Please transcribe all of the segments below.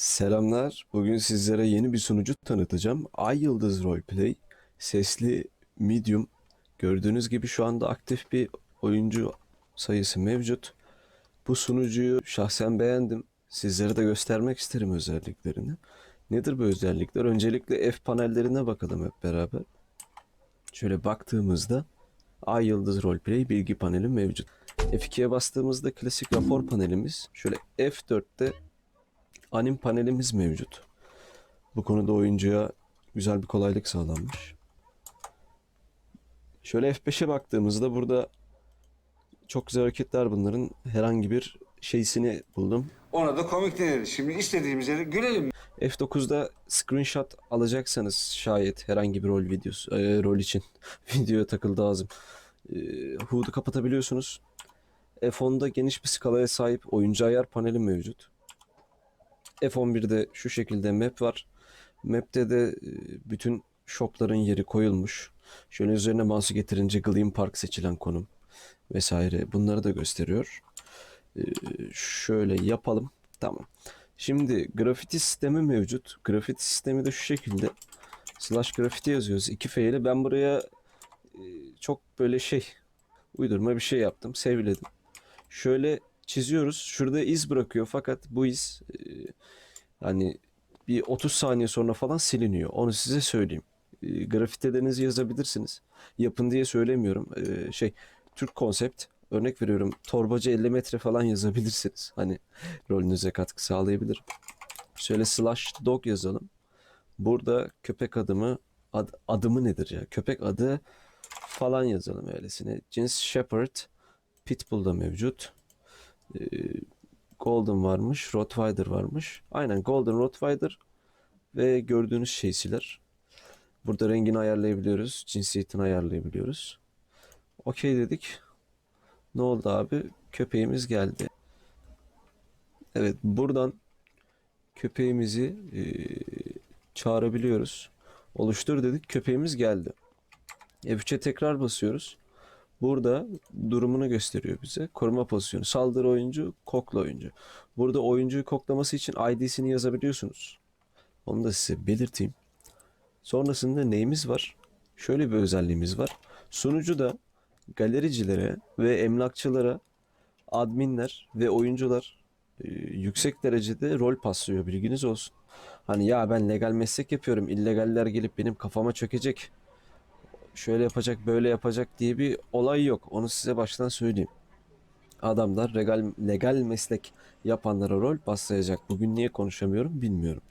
Selamlar. Bugün sizlere yeni bir sunucu tanıtacağım. Ay Yıldız Roleplay. Sesli medium. Gördüğünüz gibi şu anda aktif bir oyuncu sayısı mevcut. Bu sunucuyu şahsen beğendim. Sizlere de göstermek isterim özelliklerini. Nedir bu özellikler? Öncelikle F panellerine bakalım hep beraber. Şöyle baktığımızda Ay Yıldız Roleplay bilgi paneli mevcut. F2'ye bastığımızda klasik rapor panelimiz. Şöyle F4'te anim panelimiz mevcut. Bu konuda oyuncuya güzel bir kolaylık sağlanmış. Şöyle F5'e baktığımızda burada çok güzel hareketler bunların herhangi bir şeysini buldum. Ona da komik denir. Şimdi istediğimiz yere gülelim. F9'da screenshot alacaksanız şayet herhangi bir rol videosu e, rol için videoya takıldı ağzım. E, HUD'u kapatabiliyorsunuz. F10'da geniş bir skalaya sahip oyuncu ayar paneli mevcut. F11'de şu şekilde map var. Map'te de e, bütün shopların yeri koyulmuş. Şöyle üzerine mouse'u getirince Gleam Park seçilen konum vesaire bunları da gösteriyor. E, şöyle yapalım. Tamam. Şimdi grafiti sistemi mevcut. Grafiti sistemi de şu şekilde. Slash grafiti yazıyoruz. 2 F ile. Ben buraya e, çok böyle şey uydurma bir şey yaptım. Sevledim. Şöyle çiziyoruz. Şurada iz bırakıyor fakat bu iz e, hani bir 30 saniye sonra falan siliniyor. Onu size söyleyeyim. E, grafitelerinizi yazabilirsiniz. Yapın diye söylemiyorum. E, şey Türk konsept örnek veriyorum torbacı 50 metre falan yazabilirsiniz. Hani rolünüze katkı sağlayabilir. Şöyle slash dog yazalım. Burada köpek adımı ad- adımı nedir ya? Köpek adı falan yazalım öylesine. Cins Shepherd Pitbull da mevcut. Ee, Golden varmış, Rottweiler varmış. Aynen Golden Rottweiler ve gördüğünüz şeysiler. Burada rengini ayarlayabiliyoruz, cinsiyetini ayarlayabiliyoruz. Okey dedik. Ne oldu abi? Köpeğimiz geldi. Evet, buradan köpeğimizi eee, çağırabiliyoruz. Oluştur dedik, köpeğimiz geldi. F3'e tekrar basıyoruz. Burada durumunu gösteriyor bize. Koruma pozisyonu, saldırı oyuncu, kokla oyuncu. Burada oyuncuyu koklaması için ID'sini yazabiliyorsunuz. Onu da size belirteyim. Sonrasında neyimiz var? Şöyle bir özelliğimiz var. Sunucuda galericilere ve emlakçılara adminler ve oyuncular e, yüksek derecede rol paslıyor bilginiz olsun. Hani ya ben legal meslek yapıyorum illegaller gelip benim kafama çökecek. Şöyle yapacak böyle yapacak diye bir olay yok. Onu size baştan söyleyeyim. Adamlar legal, legal meslek yapanlara rol paslayacak. Bugün niye konuşamıyorum bilmiyorum.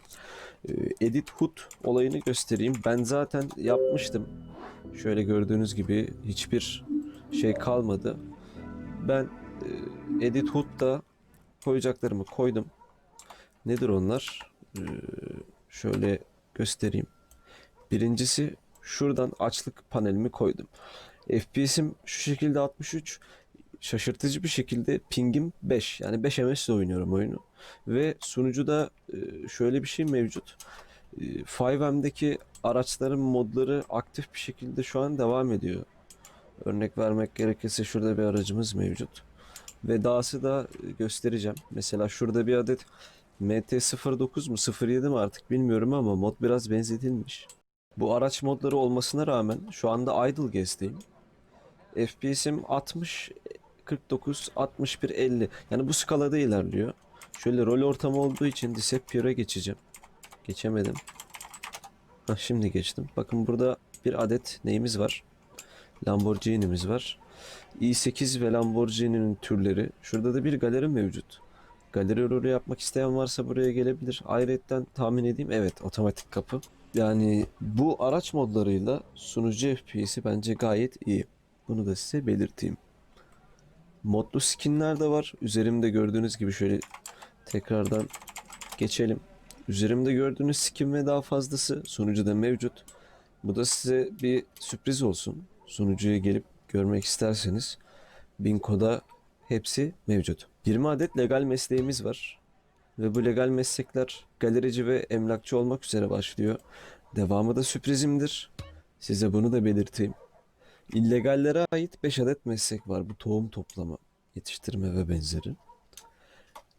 E, Edit Hood olayını göstereyim. Ben zaten yapmıştım. Şöyle gördüğünüz gibi hiçbir şey kalmadı. Ben e, Edit Hood'da koyacaklarımı koydum. Nedir onlar? Ee, şöyle göstereyim. Birincisi şuradan açlık panelimi koydum. FPS'im şu şekilde 63. Şaşırtıcı bir şekilde pingim 5. Yani 5 MS ile oynuyorum oyunu. Ve sunucuda e, şöyle bir şey mevcut. E, 5M'deki araçların modları aktif bir şekilde şu an devam ediyor. Örnek vermek gerekirse şurada bir aracımız mevcut. Ve dahası da e, göstereceğim. Mesela şurada bir adet MT-09 mu 07 mi artık bilmiyorum ama mod biraz benzetilmiş. Bu araç modları olmasına rağmen şu anda idle gez'deyim. FPS'im 60, 49, 61, 50. Yani bu skalada ilerliyor. Şöyle rol ortamı olduğu için Disappear'a geçeceğim. Geçemedim. Hah, şimdi geçtim. Bakın burada bir adet neyimiz var? Lamborghini'miz var. i8 ve Lamborghini'nin türleri. Şurada da bir galeri mevcut. Galeri rolü yapmak isteyen varsa buraya gelebilir. Ayrıca tahmin edeyim evet otomatik kapı. Yani bu araç modlarıyla sunucu FPS'i bence gayet iyi. Bunu da size belirteyim. Modlu skinler de var. Üzerimde gördüğünüz gibi şöyle tekrardan geçelim. Üzerimde gördüğünüz skin ve daha fazlası sunucuda mevcut. Bu da size bir sürpriz olsun. Sunucuya gelip görmek isterseniz Binko'da hepsi mevcut. 20 adet legal mesleğimiz var. Ve bu legal meslekler galerici ve emlakçı olmak üzere başlıyor. Devamı da sürprizimdir. Size bunu da belirteyim. İllegallere ait 5 adet meslek var. Bu tohum toplama, yetiştirme ve benzeri.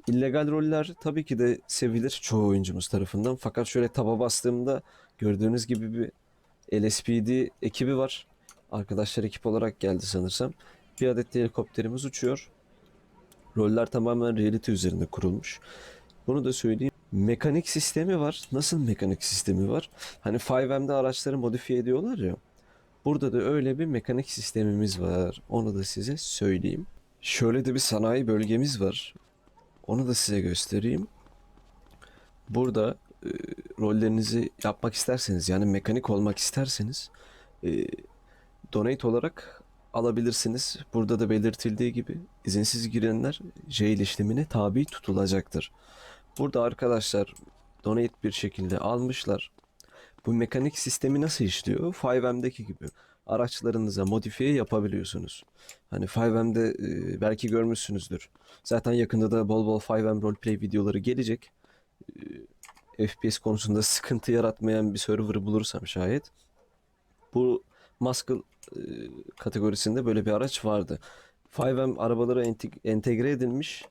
illegal roller tabii ki de sevilir çoğu oyuncumuz tarafından. Fakat şöyle taba bastığımda gördüğünüz gibi bir LSPD ekibi var. Arkadaşlar ekip olarak geldi sanırsam. Bir adet de helikopterimiz uçuyor. Roller tamamen reality üzerinde kurulmuş. Bunu da söyleyeyim. Mekanik sistemi var. Nasıl mekanik sistemi var? Hani 5M'de araçları modifiye ediyorlar ya. Burada da öyle bir mekanik sistemimiz var. Onu da size söyleyeyim. Şöyle de bir sanayi bölgemiz var. Onu da size göstereyim. Burada e, rollerinizi yapmak isterseniz yani mekanik olmak isterseniz e, donate olarak alabilirsiniz. Burada da belirtildiği gibi izinsiz girenler jail işlemine tabi tutulacaktır. Burada arkadaşlar donate bir şekilde almışlar. Bu mekanik sistemi nasıl işliyor? 5M'deki gibi araçlarınıza modifiye yapabiliyorsunuz. Hani 5M'de e, belki görmüşsünüzdür. Zaten yakında da bol bol 5M roleplay videoları gelecek. E, FPS konusunda sıkıntı yaratmayan bir server bulursam şayet. Bu Muscle e, kategorisinde böyle bir araç vardı. 5M arabalara ente- entegre edilmiş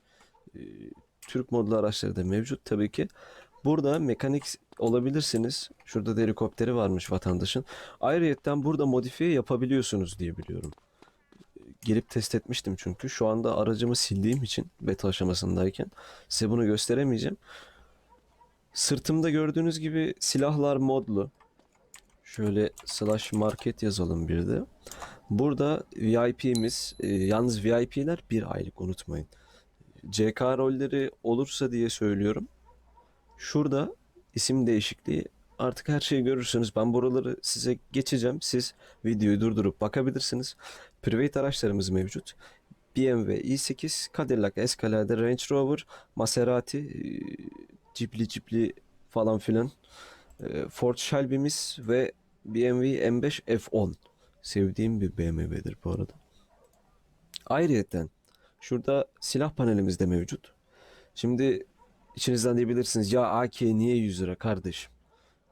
e, Türk modlu araçları da mevcut tabii ki. Burada mekanik olabilirsiniz. Şurada da helikopteri varmış vatandaşın. Ayrıyetten burada modifiye yapabiliyorsunuz diye biliyorum. Gelip test etmiştim çünkü. Şu anda aracımı sildiğim için beta aşamasındayken size bunu gösteremeyeceğim. Sırtımda gördüğünüz gibi silahlar modlu. Şöyle slash market yazalım bir de. Burada VIP'miz, e, yalnız VIP'ler bir aylık unutmayın. CK rolleri olursa diye söylüyorum. Şurada isim değişikliği artık her şeyi görürsünüz. Ben buraları size geçeceğim. Siz videoyu durdurup bakabilirsiniz. Private araçlarımız mevcut. BMW i8, Cadillac Escalade, Range Rover, Maserati, e, Ghibli Ghibli falan filan. E, Ford Shelby'miz ve BMW M5 F10. Sevdiğim bir BMW'dir bu arada. Ayrıyeten şurada silah panelimiz de mevcut. Şimdi içinizden diyebilirsiniz ya AK niye 100 lira kardeşim?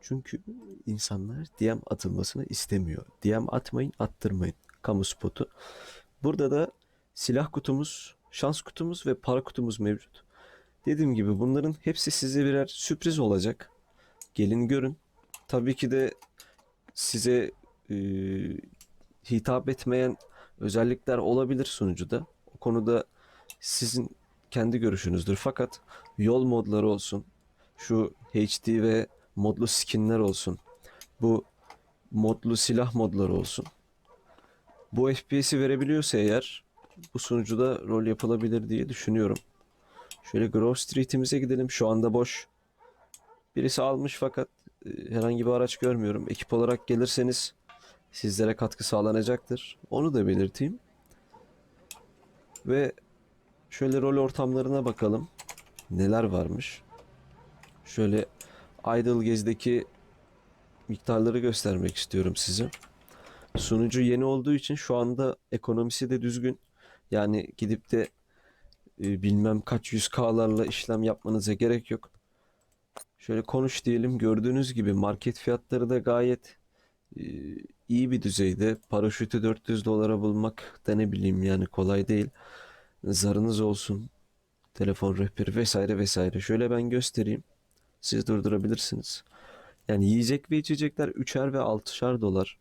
Çünkü insanlar DM atılmasını istemiyor. DM atmayın, attırmayın. Kamu spotu. Burada da silah kutumuz, şans kutumuz ve para kutumuz mevcut. Dediğim gibi bunların hepsi size birer sürpriz olacak. Gelin görün. Tabii ki de size e, hitap etmeyen özellikler olabilir sunucuda. Konuda sizin kendi görüşünüzdür. Fakat yol modları olsun, şu HD ve modlu skinler olsun, bu modlu silah modları olsun. Bu FPS'i verebiliyorsa eğer bu sunucuda rol yapılabilir diye düşünüyorum. Şöyle Grove Street'imize gidelim. Şu anda boş. Birisi almış fakat e, herhangi bir araç görmüyorum. Ekip olarak gelirseniz sizlere katkı sağlanacaktır. Onu da belirteyim. Ve şöyle rol ortamlarına bakalım. Neler varmış. Şöyle Idle Gez'deki miktarları göstermek istiyorum size. Sunucu yeni olduğu için şu anda ekonomisi de düzgün. Yani gidip de e, bilmem kaç yüz K'larla işlem yapmanıza gerek yok. Şöyle konuş diyelim. Gördüğünüz gibi market fiyatları da gayet iyi bir düzeyde. Paraşütü 400 dolara bulmak da ne bileyim yani kolay değil. Zarınız olsun. Telefon rehberi vesaire vesaire. Şöyle ben göstereyim. Siz durdurabilirsiniz. Yani yiyecek ve içecekler 3'er ve 6'şar dolar.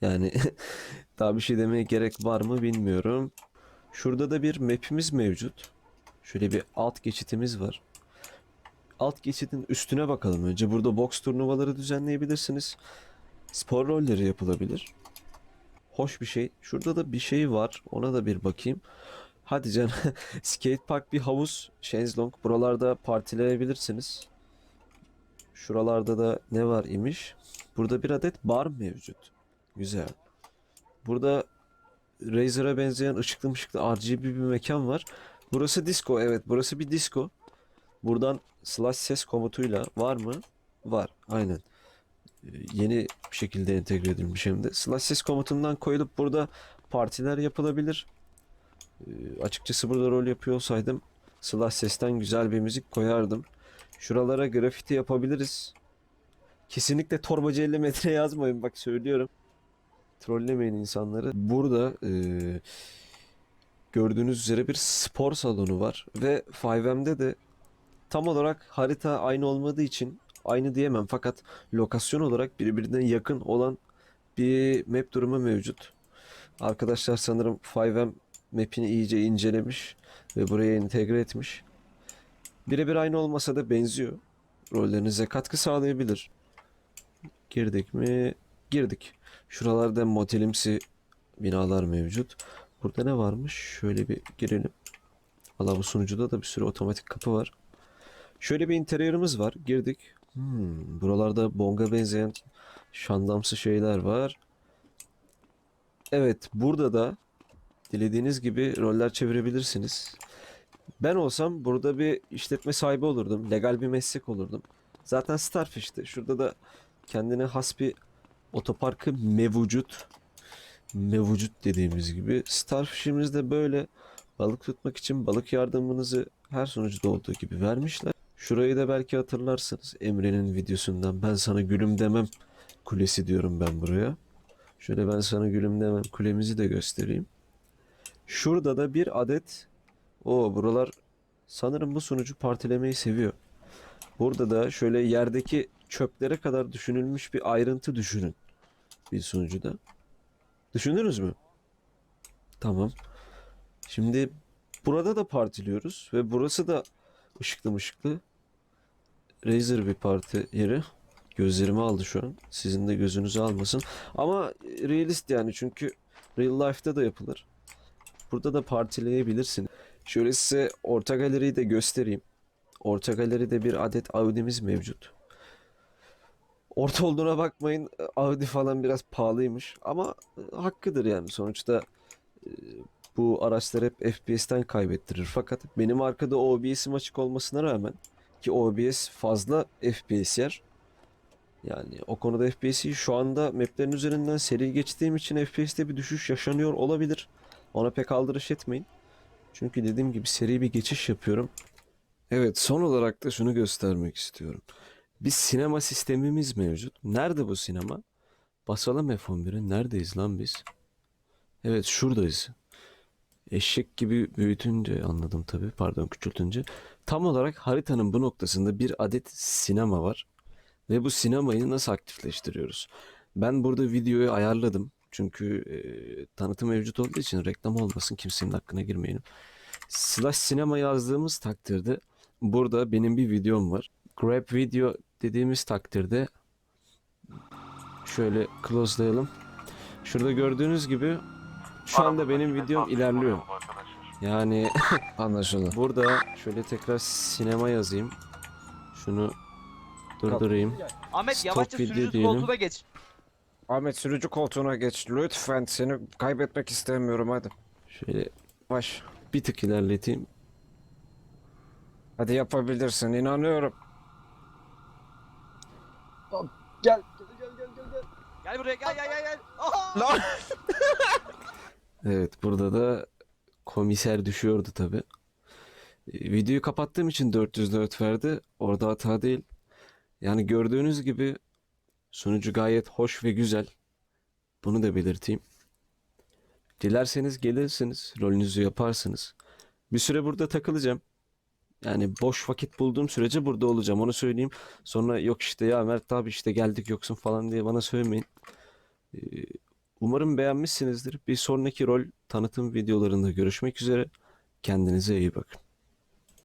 Yani daha bir şey demeye gerek var mı bilmiyorum. Şurada da bir map'imiz mevcut. Şöyle bir alt geçitimiz var. Alt geçitin üstüne bakalım önce. Burada boks turnuvaları düzenleyebilirsiniz. Spor rolleri yapılabilir. Hoş bir şey. Şurada da bir şey var. Ona da bir bakayım. Hadi canım. Skate park bir havuz. Shenzlong. Buralarda partileyebilirsiniz. Şuralarda da ne var imiş? Burada bir adet bar mevcut. Güzel. Burada Razer'a benzeyen ışıklı mışıklı RGB bir mekan var. Burası disco. Evet burası bir disco. Buradan slash ses komutuyla var mı? Var. Aynen. Ee, Yeni bir şekilde entegre edilmiş hem de. Slash ses komutundan koyulup burada partiler yapılabilir. Ee, açıkçası burada rol yapıyor olsaydım slash sesten güzel bir müzik koyardım. Şuralara grafiti yapabiliriz. Kesinlikle torbacı 50 metre yazmayın bak söylüyorum. Trollemeyin insanları. Burada eee, gördüğünüz üzere bir spor salonu var ve 5M'de de tam olarak harita aynı olmadığı için aynı diyemem fakat lokasyon olarak birbirine yakın olan bir map durumu mevcut. Arkadaşlar sanırım 5M map'ini iyice incelemiş ve buraya entegre etmiş. Birebir aynı olmasa da benziyor. Rollerinize katkı sağlayabilir. Girdik mi? Girdik. Şuralarda motelimsi binalar mevcut. Burada ne varmış? Şöyle bir girelim. Valla bu sunucuda da bir sürü otomatik kapı var. Şöyle bir interiorımız var. Girdik. Hmm, buralarda bonga benzeyen şandamsı şeyler var. Evet, burada da dilediğiniz gibi roller çevirebilirsiniz. Ben olsam burada bir işletme sahibi olurdum. Legal bir meslek olurdum. Zaten Starfish'te. Şurada da kendine has bir otoparkı mevcut. Mevcut dediğimiz gibi. Starfish'imiz de böyle balık tutmak için balık yardımınızı her sunucuda olduğu gibi vermişler. Şurayı da belki hatırlarsınız Emre'nin videosundan. Ben sana gülüm demem kulesi diyorum ben buraya. Şöyle ben sana gülüm demem kulemizi de göstereyim. Şurada da bir adet o buralar sanırım bu sunucu partilemeyi seviyor. Burada da şöyle yerdeki çöplere kadar düşünülmüş bir ayrıntı düşünün bir sunucuda. Düşündünüz mü? Tamam. Şimdi burada da partiliyoruz ve burası da ışıklı mışıklı. Razer bir parti yeri. Gözlerimi aldı şu an. Sizin de gözünüzü almasın. Ama realist yani çünkü real life'da da yapılır. Burada da partileyebilirsiniz. Şöyle size orta galeriyi de göstereyim. Orta galeride bir adet Audi'miz mevcut. Orta olduğuna bakmayın. Audi falan biraz pahalıymış ama hakkıdır yani. Sonuçta e, bu araçlar hep FPS'ten kaybettirir. Fakat benim arkada OBS'im açık olmasına rağmen ki OBS fazla FPS yer. Yani o konuda FPS'i şu anda maplerin üzerinden seri geçtiğim için FPS'te bir düşüş yaşanıyor olabilir. Ona pek aldırış etmeyin. Çünkü dediğim gibi seri bir geçiş yapıyorum. Evet, son olarak da şunu göstermek istiyorum. Bir sinema sistemimiz mevcut. Nerede bu sinema? Basalım F11'e. Neredeyiz lan biz? Evet, şuradayız. Eşek gibi büyütünce anladım tabii. Pardon, küçültünce. Tam olarak haritanın bu noktasında bir adet sinema var. Ve bu sinemayı nasıl aktifleştiriyoruz? Ben burada videoyu ayarladım. Çünkü e, tanıtım mevcut olduğu için reklam olmasın kimsenin hakkına girmeyelim. Slash sinema yazdığımız takdirde burada benim bir videom var. Grab video dediğimiz takdirde şöyle close'layalım. Şurada gördüğünüz gibi şu anda benim videom ilerliyor. Yani Anlaşıldı. burada şöyle tekrar sinema yazayım. Şunu durdurayım. Ahmet Stop yavaşça video sürücü diyelim. koltuğuna geç. Ahmet sürücü koltuğuna geç. Lütfen seni kaybetmek istemiyorum hadi. Şöyle Baş. bir tık ilerleteyim. Hadi yapabilirsin inanıyorum. Gel buraya gel gel gel gel. Aha! Evet burada da komiser düşüyordu tabi. Videoyu kapattığım için 404 verdi. Orada hata değil. Yani gördüğünüz gibi sunucu gayet hoş ve güzel. Bunu da belirteyim. Dilerseniz gelirsiniz, rolünüzü yaparsınız. Bir süre burada takılacağım. Yani boş vakit bulduğum sürece burada olacağım. Onu söyleyeyim. Sonra yok işte ya Mert abi işte geldik yoksun falan diye bana söylemeyin. Ee, Umarım beğenmişsinizdir. Bir sonraki rol tanıtım videolarında görüşmek üzere. Kendinize iyi bakın.